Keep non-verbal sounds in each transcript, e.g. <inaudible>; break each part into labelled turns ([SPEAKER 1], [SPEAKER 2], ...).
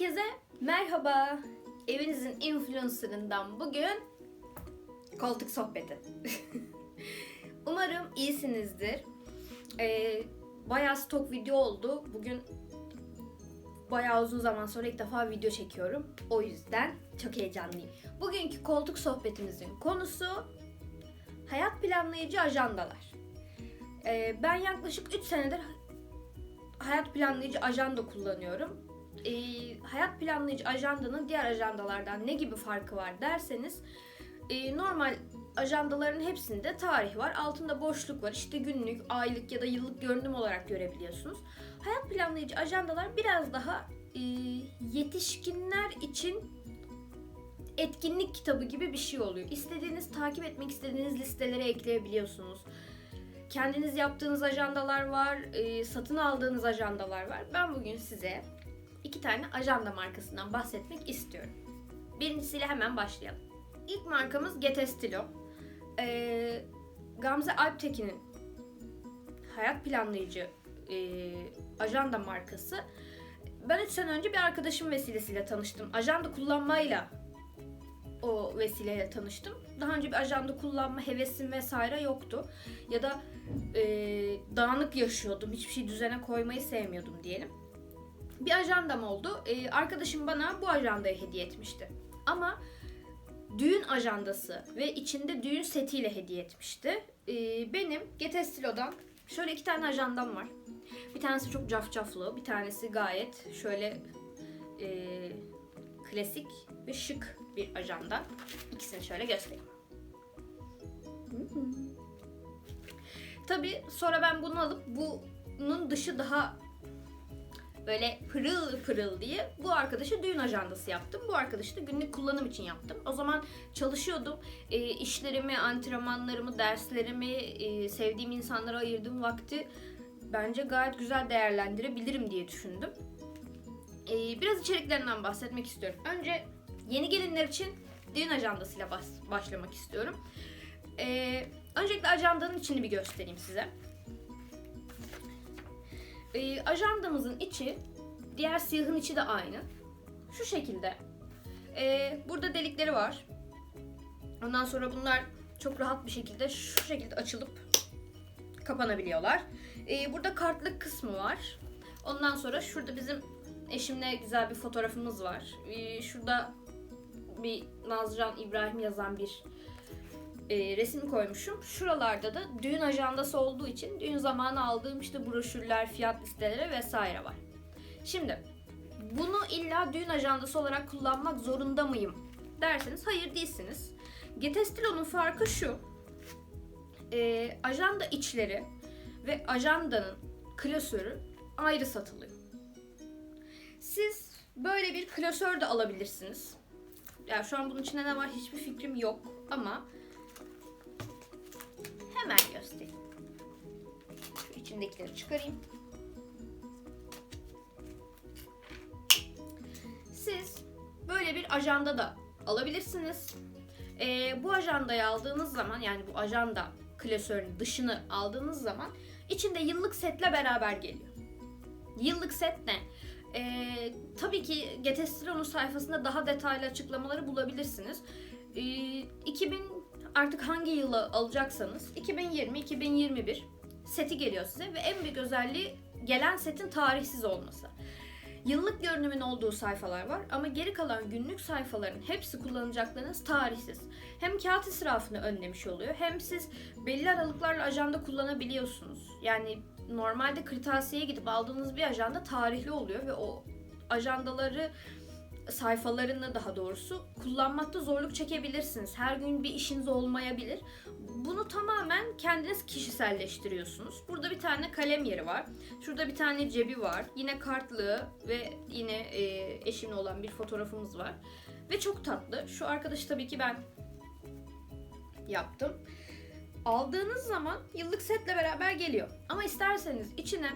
[SPEAKER 1] Herkese merhaba. Evinizin influencer'ından bugün koltuk sohbeti. <laughs> Umarım iyisinizdir. Ee, bayağı stok video oldu. Bugün bayağı uzun zaman sonra ilk defa video çekiyorum. O yüzden çok heyecanlıyım. Bugünkü koltuk sohbetimizin konusu hayat planlayıcı ajandalar. Ee, ben yaklaşık 3 senedir hayat planlayıcı ajanda kullanıyorum. Ee, hayat planlayıcı ajandanın diğer ajandalardan ne gibi farkı var derseniz e, normal ajandaların hepsinde tarih var. Altında boşluk var. İşte günlük, aylık ya da yıllık görünüm olarak görebiliyorsunuz. Hayat planlayıcı ajandalar biraz daha e, yetişkinler için etkinlik kitabı gibi bir şey oluyor. İstediğiniz, takip etmek istediğiniz listelere ekleyebiliyorsunuz. Kendiniz yaptığınız ajandalar var, e, satın aldığınız ajandalar var. Ben bugün size iki tane ajanda markasından bahsetmek istiyorum. Birincisiyle hemen başlayalım. İlk markamız Getestilo. E, Gamze Alptekin'in hayat planlayıcı e, ajanda markası. Ben 3 sene önce bir arkadaşım vesilesiyle tanıştım. Ajanda kullanmayla o vesileyle tanıştım. Daha önce bir ajanda kullanma hevesim vesaire yoktu. Ya da e, dağınık yaşıyordum. Hiçbir şey düzene koymayı sevmiyordum diyelim. Bir ajandam oldu. E, arkadaşım bana bu ajandayı hediye etmişti. Ama düğün ajandası ve içinde düğün setiyle hediye etmişti. E, benim Getestilo'dan şöyle iki tane ajandam var. Bir tanesi çok cafcaflı, bir tanesi gayet şöyle e, klasik ve şık bir ajanda. İkisini şöyle göstereyim. Tabi sonra ben bunu alıp bunun dışı daha böyle pırıl pırıl diye bu arkadaşa düğün ajandası yaptım. Bu arkadaşı da günlük kullanım için yaptım. O zaman çalışıyordum. E, işlerimi, antrenmanlarımı, derslerimi, e, sevdiğim insanlara ayırdığım vakti bence gayet güzel değerlendirebilirim diye düşündüm. E, biraz içeriklerinden bahsetmek istiyorum. Önce yeni gelinler için düğün ajandasıyla başlamak istiyorum. Ee, öncelikle ajandanın içini bir göstereyim size. Ee, ajandamızın içi, diğer siyahın içi de aynı. Şu şekilde. Ee, burada delikleri var. Ondan sonra bunlar çok rahat bir şekilde şu şekilde açılıp kapanabiliyorlar. Ee, burada kartlık kısmı var. Ondan sonra şurada bizim eşimle güzel bir fotoğrafımız var. Ee, şurada bir Nazcan İbrahim yazan bir e, resim koymuşum. Şuralarda da düğün ajandası olduğu için düğün zamanı aldığım işte broşürler, fiyat listeleri vesaire var. Şimdi bunu illa düğün ajandası olarak kullanmak zorunda mıyım derseniz hayır değilsiniz. Getestilo'nun farkı şu. E, ajanda içleri ve ajandanın klasörü ayrı satılıyor. Siz böyle bir klasör de alabilirsiniz. Ya şu an bunun içinde ne var hiçbir fikrim yok ama hemen göstereyim. Şu içindekileri çıkarayım. Siz böyle bir ajanda da alabilirsiniz. Ee, bu ajandayı aldığınız zaman yani bu ajanda klasörün dışını aldığınız zaman içinde yıllık setle beraber geliyor. Yıllık set ne? Ee, tabii ki Getestilo'nun sayfasında daha detaylı açıklamaları bulabilirsiniz. Ee, 2000 artık hangi yılı alacaksanız 2020-2021 seti geliyor size ve en büyük özelliği gelen setin tarihsiz olması. Yıllık görünümün olduğu sayfalar var ama geri kalan günlük sayfaların hepsi kullanacaklarınız tarihsiz. Hem kağıt israfını önlemiş oluyor hem siz belli aralıklarla ajanda kullanabiliyorsunuz. Yani normalde kırtasiyeye gidip aldığınız bir ajanda tarihli oluyor ve o ajandaları sayfalarını daha doğrusu kullanmakta zorluk çekebilirsiniz. Her gün bir işiniz olmayabilir. Bunu tamamen kendiniz kişiselleştiriyorsunuz. Burada bir tane kalem yeri var. Şurada bir tane cebi var. Yine kartlığı ve yine e, eşimle olan bir fotoğrafımız var. Ve çok tatlı. Şu arkadaşı tabii ki ben yaptım. Aldığınız zaman yıllık setle beraber geliyor. Ama isterseniz içine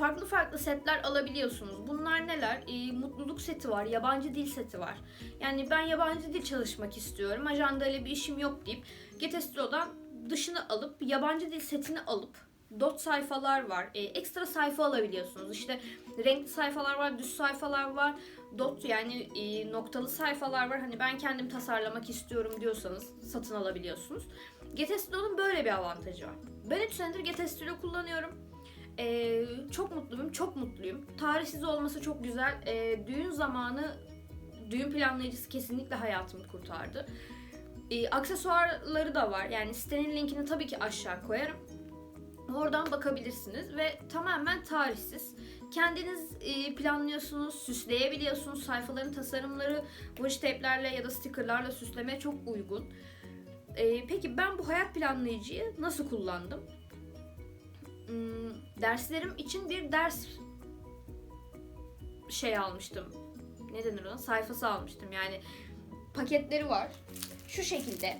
[SPEAKER 1] farklı farklı setler alabiliyorsunuz. Bunlar neler? Ee, mutluluk seti var, yabancı dil seti var. Yani ben yabancı dil çalışmak istiyorum, ajanda ile bir işim yok deyip Getestilo'dan dışını alıp yabancı dil setini alıp dot sayfalar var. E, ekstra sayfa alabiliyorsunuz. İşte renkli sayfalar var, düz sayfalar var. Dot yani e, noktalı sayfalar var. Hani ben kendim tasarlamak istiyorum diyorsanız satın alabiliyorsunuz. Getestilo'nun böyle bir avantajı var. Ben 3 senedir Getestilo kullanıyorum. E, çok mutluyum, çok mutluyum. Tarihsiz olması çok güzel. E, düğün zamanı düğün planlayıcısı kesinlikle hayatımı kurtardı. E, aksesuarları da var. Yani sitenin linkini tabii ki aşağı koyarım. Oradan bakabilirsiniz ve tamamen tarihsiz. Kendiniz e, planlıyorsunuz, süsleyebiliyorsunuz. Sayfaların tasarımları washi tape'lerle ya da stickerlarla süslemeye çok uygun. E, peki ben bu hayat planlayıcıyı nasıl kullandım? Hmm, derslerim için bir ders şey almıştım. Ne denir ona? Sayfası almıştım. Yani paketleri var. Şu şekilde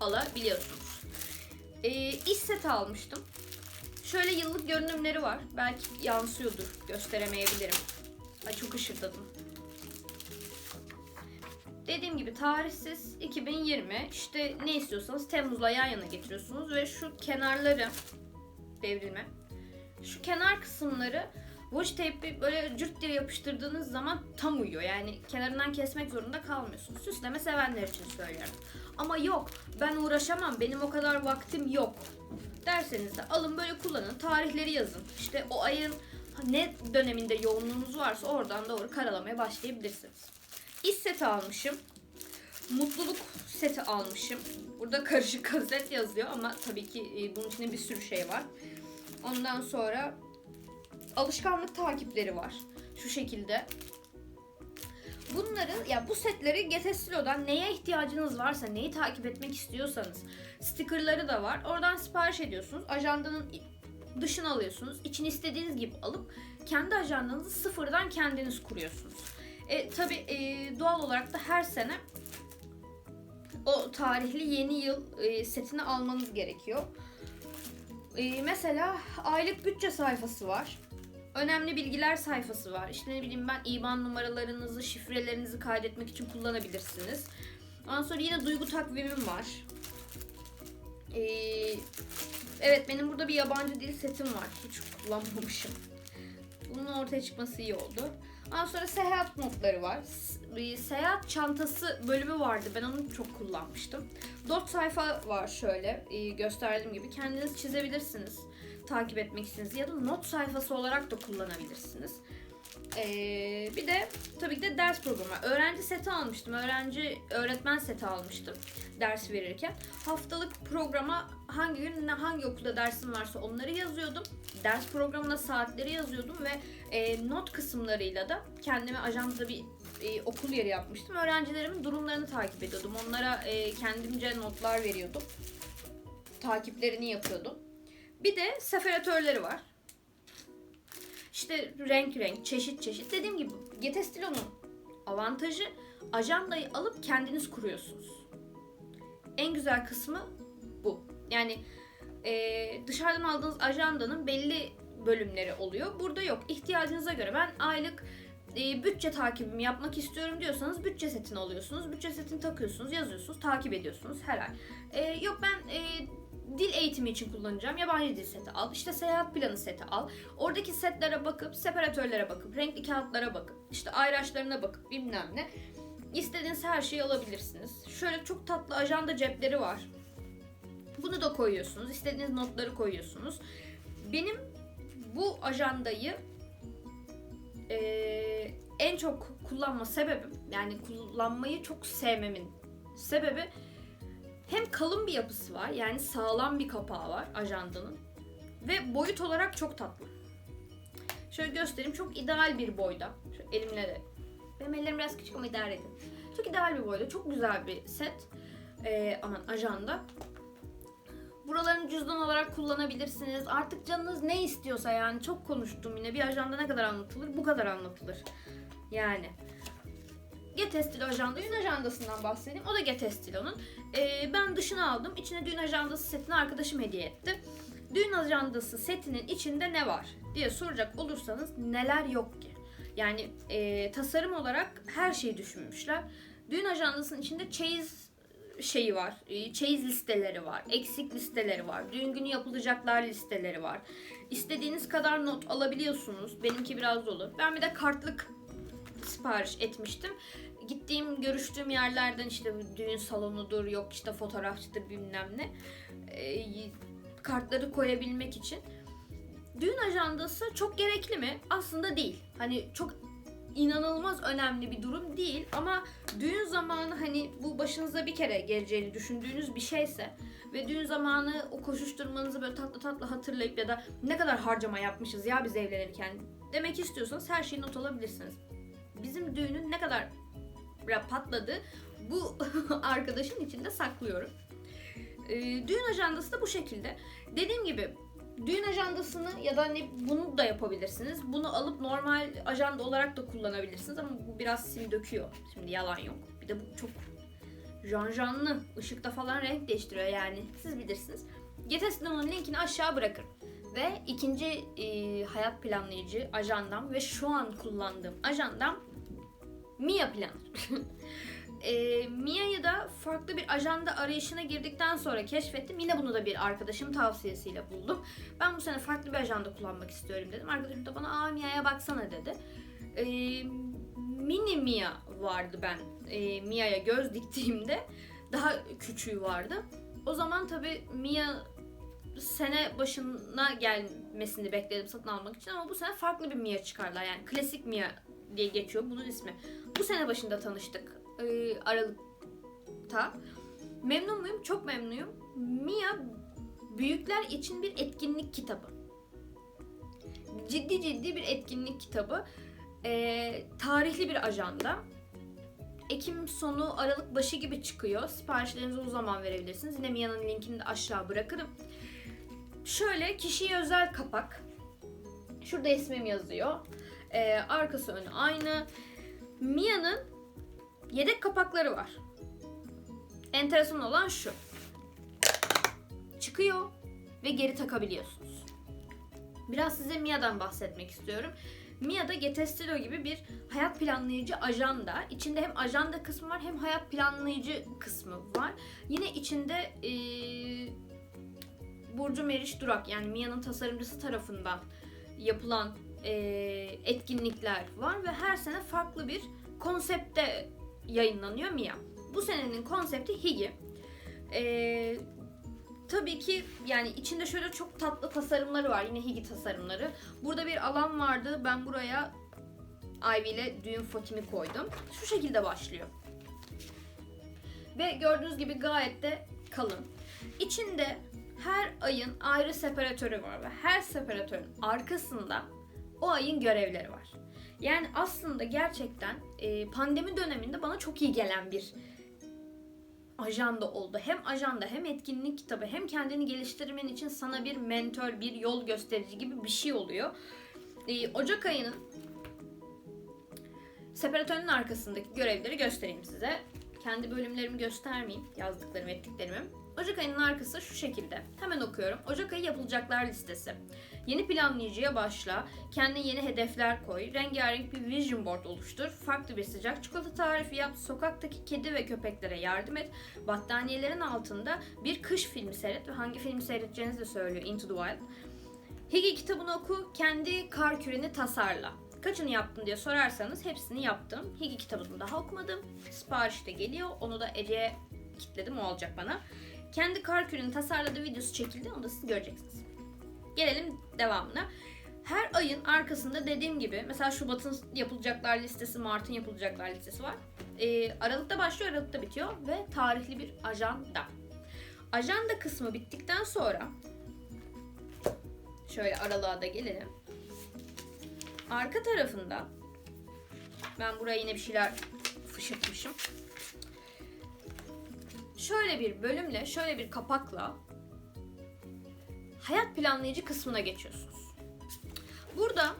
[SPEAKER 1] alabiliyorsunuz. Ee, iş seti almıştım. Şöyle yıllık görünümleri var. Belki yansıyordur. Gösteremeyebilirim. Ay çok ışırdadım. Dediğim gibi tarihsiz 2020. İşte ne istiyorsanız Temmuz'la yan yana getiriyorsunuz ve şu kenarları devrilme. Şu kenar kısımları washi tape'i böyle cırt diye yapıştırdığınız zaman tam uyuyor. Yani kenarından kesmek zorunda kalmıyorsunuz. Süsleme sevenler için söylüyorum. Ama yok ben uğraşamam benim o kadar vaktim yok derseniz de alın böyle kullanın. Tarihleri yazın. İşte o ayın ne döneminde yoğunluğunuz varsa oradan doğru karalamaya başlayabilirsiniz. İş seti almışım. Mutluluk seti almışım. Burada karışık <laughs> gazet yazıyor ama tabii ki e, bunun içinde bir sürü şey var. Ondan sonra alışkanlık takipleri var. Şu şekilde. Bunları ya bu setleri Getestilo'dan neye ihtiyacınız varsa, neyi takip etmek istiyorsanız stickerları da var. Oradan sipariş ediyorsunuz. Ajandanın dışını alıyorsunuz. İçini istediğiniz gibi alıp kendi ajandanızı sıfırdan kendiniz kuruyorsunuz. E, tabii e, doğal olarak da her sene o tarihli yeni yıl e, setini almanız gerekiyor. E, mesela aylık bütçe sayfası var. Önemli bilgiler sayfası var. İşte ne bileyim ben IBAN numaralarınızı, şifrelerinizi kaydetmek için kullanabilirsiniz. Ondan sonra yine duygu takvimim var. Ee, evet benim burada bir yabancı dil setim var. Hiç kullanmamışım. Bunun ortaya çıkması iyi oldu. Ondan sonra seyahat notları var. Seyahat çantası bölümü vardı. Ben onu çok kullanmıştım. Dot sayfa var şöyle e, gösterdiğim gibi. Kendiniz çizebilirsiniz. Takip etmek istediğiniz ya da not sayfası olarak da kullanabilirsiniz. Ee, bir de tabii ki de ders programı. Öğrenci seti almıştım. Öğrenci öğretmen seti almıştım ders verirken. Haftalık programa hangi gün ne hangi okulda dersim varsa onları yazıyordum. Ders programına saatleri yazıyordum ve e, not kısımlarıyla da kendime ajanda bir e, okul yeri yapmıştım. Öğrencilerimin durumlarını takip ediyordum. Onlara e, kendimce notlar veriyordum. Takiplerini yapıyordum. Bir de seferatörleri var. İşte renk renk, çeşit çeşit. Dediğim gibi Getestilo'nun avantajı ajandayı alıp kendiniz kuruyorsunuz. En güzel kısmı bu. Yani e, dışarıdan aldığınız ajandanın belli bölümleri oluyor. Burada yok. İhtiyacınıza göre ben aylık e, bütçe takibimi yapmak istiyorum diyorsanız bütçe setini alıyorsunuz. Bütçe setini takıyorsunuz, yazıyorsunuz, takip ediyorsunuz her ay. E, yok ben e, dil eğitimi için kullanacağım. Yabancı dil seti al. İşte seyahat planı seti al. Oradaki setlere bakıp, separatörlere bakıp, renkli kağıtlara bakıp, işte ayraçlarına bakıp bilmem ne. İstediğiniz her şeyi alabilirsiniz. Şöyle çok tatlı ajanda cepleri var. Bunu da koyuyorsunuz. İstediğiniz notları koyuyorsunuz. Benim bu ajandayı eee, en çok kullanma sebebim yani kullanmayı çok sevmemin sebebi hem kalın bir yapısı var yani sağlam bir kapağı var ajandanın ve boyut olarak çok tatlı. Şöyle göstereyim çok ideal bir boyda. Şu elimle de. Benim ellerim biraz küçük ama idare edin. Çok ideal bir boyda. Çok güzel bir set. Ee, aman ajanda. Buralarını cüzdan olarak kullanabilirsiniz. Artık canınız ne istiyorsa yani çok konuştum yine. Bir ajanda ne kadar anlatılır? Bu kadar anlatılır. Yani. Getestilo ajanda. Düğün ajandasından bahsedeyim. O da Getestilo'nun. Ee, ben dışını aldım. İçine düğün ajandası setini arkadaşım hediye etti. Düğün ajandası setinin içinde ne var diye soracak olursanız neler yok ki? Yani e, tasarım olarak her şeyi düşünmüşler. Düğün ajandasının içinde çeyiz şeyi var. e, Çeyiz listeleri var. Eksik listeleri var. Düğün günü yapılacaklar listeleri var. İstediğiniz kadar not alabiliyorsunuz. Benimki biraz dolu. Ben bir de kartlık sipariş etmiştim. Gittiğim, görüştüğüm yerlerden işte düğün salonudur, yok işte fotoğrafçıdır bilmem ne. e, kartları koyabilmek için. Düğün ajandası çok gerekli mi? Aslında değil. Hani çok inanılmaz önemli bir durum değil ama düğün zamanı hani bu başınıza bir kere geleceğini düşündüğünüz bir şeyse ve düğün zamanı o koşuşturmanızı böyle tatlı tatlı hatırlayıp ya da ne kadar harcama yapmışız ya biz evlenirken demek istiyorsanız her şeyi not alabilirsiniz. Bizim düğünün ne kadar patladı bu <laughs> arkadaşın içinde saklıyorum. Ee, düğün ajandası da bu şekilde. Dediğim gibi düğün ajandasını ya da hani bunu da yapabilirsiniz. Bunu alıp normal ajanda olarak da kullanabilirsiniz ama bu biraz sim döküyor. Şimdi yalan yok. Bir de bu çok janjanlı. ışıkta falan renk değiştiriyor yani. Siz bilirsiniz. Getesino'nun linkini aşağı bırakırım. Ve ikinci e, hayat planlayıcı ajandam ve şu an kullandığım ajandam Mia Planner. <laughs> e, Mia'yı da farklı bir ajanda arayışına girdikten sonra keşfettim. Yine bunu da bir arkadaşım tavsiyesiyle buldum. Ben bu sene farklı bir ajanda kullanmak istiyorum dedim. Arkadaşım da bana aa Mia'ya baksana dedi. E, mini Mia vardı ben e, Mia'ya göz diktiğimde. Daha küçüğü vardı. O zaman tabii Mia sene başına gelmesini bekledim satın almak için ama bu sene farklı bir Mia çıkarlar. Yani klasik Mia diye geçiyor bunun ismi. Bu sene başında tanıştık e, Aralık'ta. Memnun muyum? Çok memnunum. Mia büyükler için bir etkinlik kitabı. Ciddi ciddi bir etkinlik kitabı. E, tarihli bir ajanda. Ekim sonu Aralık başı gibi çıkıyor. Siparişlerinizi o zaman verebilirsiniz. Yine Mia'nın linkini de aşağı bırakırım. Şöyle kişiye özel kapak. Şurada ismim yazıyor. Ee, arkası önü aynı. Mia'nın yedek kapakları var. Enteresan olan şu. Çıkıyor ve geri takabiliyorsunuz. Biraz size Mia'dan bahsetmek istiyorum. Mia'da Getestilo gibi bir hayat planlayıcı ajanda. İçinde hem ajanda kısmı var hem hayat planlayıcı kısmı var. Yine içinde ee, Burcu Meriç Durak yani Mia'nın tasarımcısı tarafından yapılan e, etkinlikler var ve her sene farklı bir konsepte yayınlanıyor Mia. Bu senenin konsepti Higi. E, tabii ki yani içinde şöyle çok tatlı tasarımları var. Yine Higi tasarımları. Burada bir alan vardı. Ben buraya Ivy ile düğün fotimi koydum. Şu şekilde başlıyor. Ve gördüğünüz gibi gayet de kalın. İçinde her ayın ayrı separatörü var ve her separatörün arkasında o ayın görevleri var. Yani aslında gerçekten e, pandemi döneminde bana çok iyi gelen bir ajanda oldu. Hem ajanda hem etkinlik kitabı hem kendini geliştirmen için sana bir mentor, bir yol gösterici gibi bir şey oluyor. E, Ocak ayının separatörün arkasındaki görevleri göstereyim size. Kendi bölümlerimi göstermeyeyim, yazdıklarımı, ettiklerimi. Ocak ayının arkası şu şekilde. Hemen okuyorum. Ocak ayı yapılacaklar listesi. Yeni planlayıcıya başla. Kendine yeni hedefler koy. Rengarenk bir vision board oluştur. Farklı bir sıcak çikolata tarifi yap. Sokaktaki kedi ve köpeklere yardım et. Battaniyelerin altında bir kış filmi seyret ve hangi filmi seyredeceğinizi de söylüyor Into the Wild. Higi kitabını oku. Kendi kar küreni tasarla. Kaçını yaptın diye sorarsanız hepsini yaptım. Higi kitabını daha okumadım. Sipariş de geliyor. Onu da Ece'ye kitledim. O olacak bana. Kendi kar küreni tasarladığı videosu çekildi. Onu da siz göreceksiniz. Gelelim devamına. Her ayın arkasında dediğim gibi mesela Şubat'ın yapılacaklar listesi, Mart'ın yapılacaklar listesi var. Ee, Aralık'ta başlıyor, Aralık'ta bitiyor ve tarihli bir ajanda. Ajanda kısmı bittikten sonra şöyle aralığa da gelelim. Arka tarafında ben buraya yine bir şeyler fışırtmışım. Şöyle bir bölümle, şöyle bir kapakla hayat planlayıcı kısmına geçiyorsunuz. Burada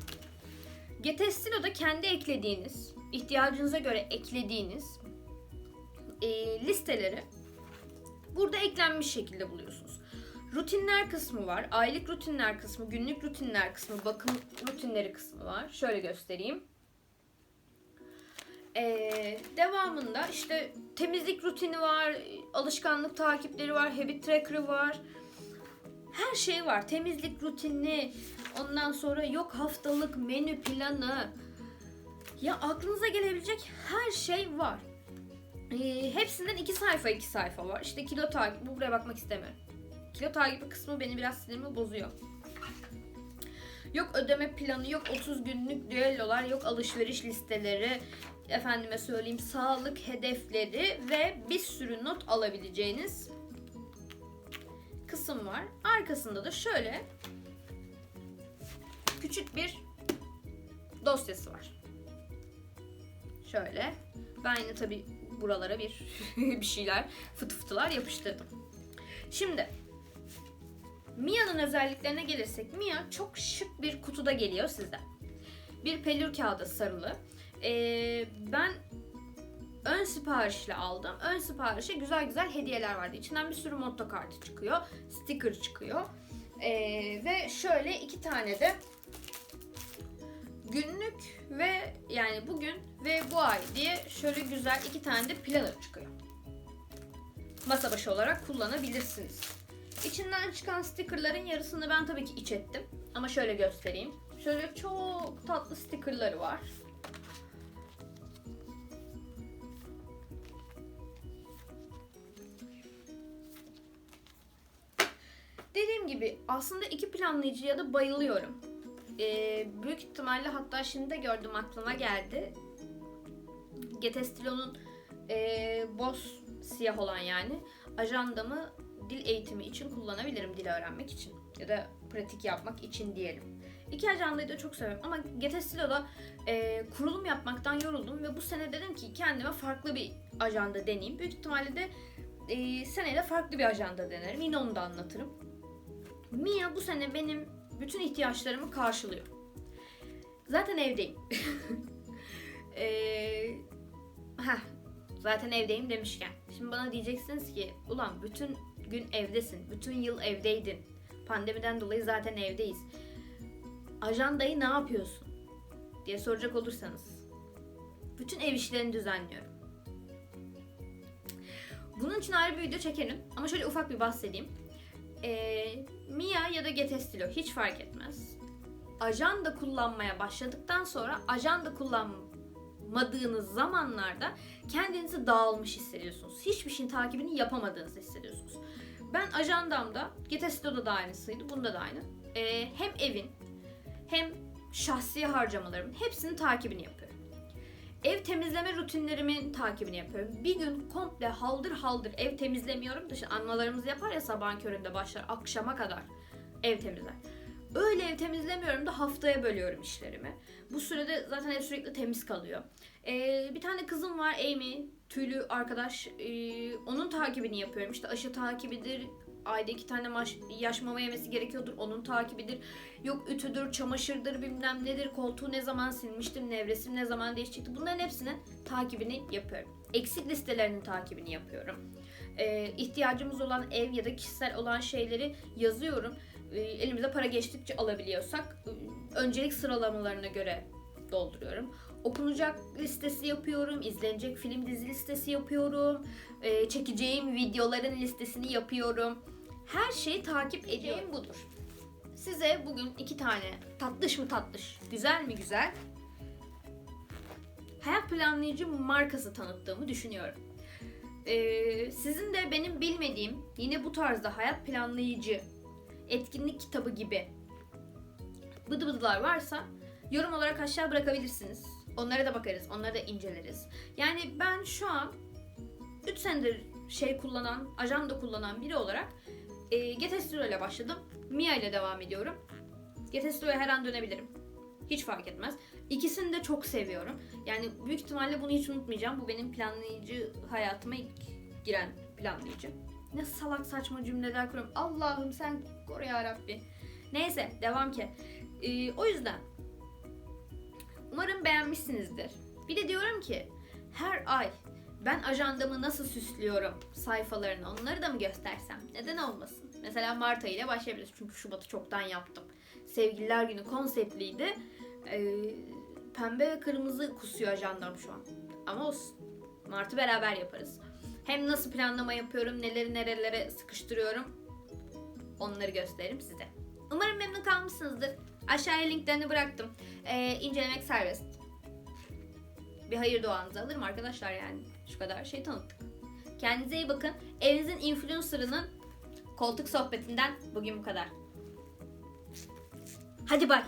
[SPEAKER 1] Getestilo'da kendi eklediğiniz, ihtiyacınıza göre eklediğiniz e, listeleri burada eklenmiş şekilde buluyorsunuz. Rutinler kısmı var, aylık rutinler kısmı, günlük rutinler kısmı, bakım rutinleri kısmı var. Şöyle göstereyim. Ee, devamında işte temizlik rutini var, alışkanlık takipleri var, habit tracker'ı var. Her şey var. Temizlik rutini, ondan sonra yok haftalık menü planı. Ya aklınıza gelebilecek her şey var. Ee, hepsinden iki sayfa iki sayfa var. İşte kilo takibi, buraya bakmak istemiyorum. Kilo takibi kısmı beni biraz sinirimi bozuyor. Yok ödeme planı, yok 30 günlük düellolar, yok alışveriş listeleri, efendime söyleyeyim sağlık hedefleri ve bir sürü not alabileceğiniz kısım var. Arkasında da şöyle küçük bir dosyası var. Şöyle. Ben yine tabi buralara bir <laughs> bir şeyler fıtı fıtılar yapıştırdım. Şimdi Mia'nın özelliklerine gelirsek Mia çok şık bir kutuda geliyor size. Bir pelür kağıda sarılı. Ee, ben ön siparişle aldım. Ön siparişe güzel güzel hediyeler vardı. İçinden bir sürü motto kartı çıkıyor. Sticker çıkıyor. Ee, ve şöyle iki tane de günlük ve yani bugün ve bu ay diye şöyle güzel iki tane de planner çıkıyor. Masa başı olarak kullanabilirsiniz. İçinden çıkan stickerların yarısını ben tabii ki iç ettim. Ama şöyle göstereyim. Şöyle çok tatlı stickerları var. Dediğim gibi aslında iki planlayıcıya da bayılıyorum. Ee, büyük ihtimalle hatta şimdi de gördüm aklıma geldi. Getestilo'nun e, boz siyah olan yani ajandamı dil eğitimi için kullanabilirim dil öğrenmek için ya da pratik yapmak için diyelim. İki ajandayı da çok seviyorum ama Getestilo'da e, kurulum yapmaktan yoruldum ve bu sene dedim ki kendime farklı bir ajanda deneyeyim. Büyük ihtimalle de e, seneye de farklı bir ajanda denerim. Yine onu da anlatırım. Mia bu sene benim bütün ihtiyaçlarımı karşılıyor. Zaten evdeyim. ee, <laughs> heh, zaten evdeyim demişken. Şimdi bana diyeceksiniz ki ulan bütün gün evdesin. Bütün yıl evdeydin. Pandemiden dolayı zaten evdeyiz. Ajandayı ne yapıyorsun? diye soracak olursanız. Bütün ev işlerini düzenliyorum. Bunun için ayrı bir video çekerim ama şöyle ufak bir bahsedeyim. Ee, Mia ya da Getestilo hiç fark etmez. Ajanda kullanmaya başladıktan sonra ajanda kullanmadığınız zamanlarda kendinizi dağılmış hissediyorsunuz. Hiçbir şeyin takibini yapamadığınızı hissediyorsunuz. Ben ajandamda, Getestilo'da da aynısıydı, bunda da aynı. Ee, hem evin hem şahsi harcamalarımın hepsinin takibini yapıyorum. Ev temizleme rutinlerimin takibini yapıyorum. Bir gün komple haldır haldır ev temizlemiyorum. Dışı anmalarımız yapar ya sabahın köründe başlar akşama kadar ev temizler. Öyle ev temizlemiyorum da haftaya bölüyorum işlerimi. Bu sürede zaten ev sürekli temiz kalıyor. Ee, bir tane kızım var Amy, tüylü arkadaş. Ee, onun takibini yapıyorum. İşte aşı takibidir, ayda iki tane maş, yaş mama yemesi gerekiyordur. Onun takibidir. Yok ütüdür, çamaşırdır, bilmem nedir. Koltuğu ne zaman silmiştir, nevresim ne zaman değişecekti. Bunların hepsinin takibini yapıyorum. Eksik listelerinin takibini yapıyorum. Ee, ihtiyacımız olan ev ya da kişisel olan şeyleri yazıyorum. Ee, elimize para geçtikçe alabiliyorsak e, öncelik sıralamalarına göre dolduruyorum. Okunacak listesi yapıyorum, izlenecek film dizi listesi yapıyorum, e, çekeceğim videoların listesini yapıyorum. Her şeyi takip edeceğim budur. Size bugün iki tane tatlış mı tatlış, güzel mi güzel hayat planlayıcı markası tanıttığımı düşünüyorum. Ee, sizin de benim bilmediğim yine bu tarzda hayat planlayıcı etkinlik kitabı gibi bıdı bıdılar varsa yorum olarak aşağı bırakabilirsiniz. Onlara da bakarız, onları da inceleriz. Yani ben şu an 3 senedir şey kullanan, ajanda kullanan biri olarak e, Getestro ile başladım. Mia ile devam ediyorum. Getestro'ya her an dönebilirim. Hiç fark etmez. İkisini de çok seviyorum. Yani büyük ihtimalle bunu hiç unutmayacağım. Bu benim planlayıcı hayatıma ilk giren planlayıcı. Ne salak saçma cümleler kuruyorum. Allah'ım sen koru ya Rabbi. Neyse devam ki. Ee, o yüzden umarım beğenmişsinizdir. Bir de diyorum ki her ay ben ajandamı nasıl süslüyorum sayfalarını onları da mı göstersem? Neden olmasın? Mesela Mart ayıyla başlayabiliriz. Çünkü Şubat'ı çoktan yaptım. Sevgililer günü konseptliydi. Ee, pembe ve kırmızı kusuyor ajandam şu an. Ama olsun. Mart'ı beraber yaparız. Hem nasıl planlama yapıyorum, neleri nerelere sıkıştırıyorum onları gösteririm size. Umarım memnun kalmışsınızdır. Aşağıya linklerini bıraktım. Ee, incelemek serbest. Bir hayır duanızı alırım arkadaşlar yani. Şu kadar şey tanıttık. Kendinize iyi bakın. Evinizin influencer'ının koltuk sohbetinden bugün bu kadar. Hadi bay.